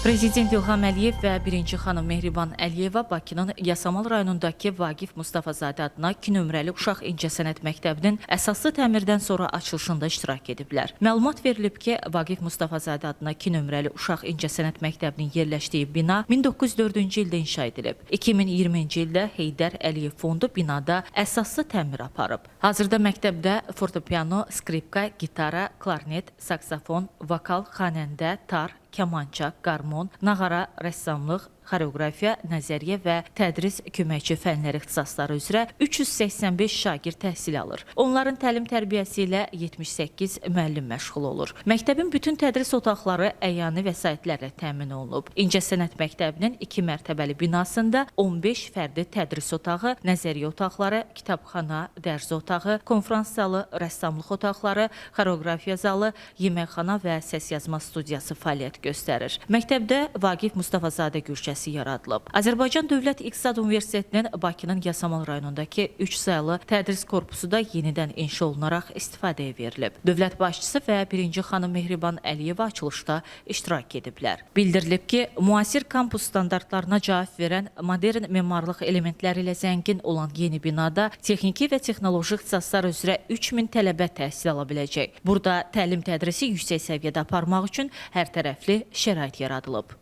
Prezident İlham Əliyev və birinci xanım Mehriban Əliyeva Bakının Yasamal rayonundakı Vaqif Mustafazadə adına 2 nömrəli uşaq incəsənət məktəbinin əsaslı təmirdən sonra açılışında iştirak ediblər. Məlumat verilib ki, Vaqif Mustafazadə adına 2 nömrəli uşaq incəsənət məktəbinin yerləşdiyi bina 1904-cü ildə inşa edilib. 2020-ci ildə Heydər Əliyev fondu binada əsaslı təmir aparıb. Hazırda məktəbdə fortepiano, skripka, gitara, klarnet, saksafon, vokal, xanəndə, tar, kamança, qarmon, nağara, rəssamlıq, xoreografiya, nəzəriyyə və tədris köməkçi fənlər ixtisasları üzrə 385 şagird təhsil alır. Onların təlim tərbiyəsi ilə 78 müəllim məşğul olur. Məktəbin bütün tədris otaqları əyani vəsaitlərlə təmin olunub. İncəsənət məktəbinin 2 mərtəbəli binasında 15 fərdi tədris otağı, nəzəriyyə otaqları, kitabxana, dərs otağı, konfrans zalı, rəssamlıq otaqları, xoreografiya zalı, yeməkxana və səsyazma studiyası fəaliyyət göstərir. Məktəbdə Vaqif Mustafazadə gürcəsi yaradılıb. Azərbaycan Dövlət İqtisad Universitetinin Bakının Yasamal rayonundakı 3 saylı tədris korpusu da yenidən inşa olunaraq istifadəyə verilib. Dövlət başçısı və birinci xanım Mehriban Əliyeva açılışda iştirak ediblər. Bildirilib ki, müasir kampus standartlarına cavab verən modern memarlıq elementləri ilə zəngin olan yeni binada texniki və texnoloji ixtisaslar üzrə 3000 tələbə təhsil ala biləcək. Burada təlim tədrisi yüksək səviyyədə aparmaq üçün hər tərəfli şərait yaradılıb.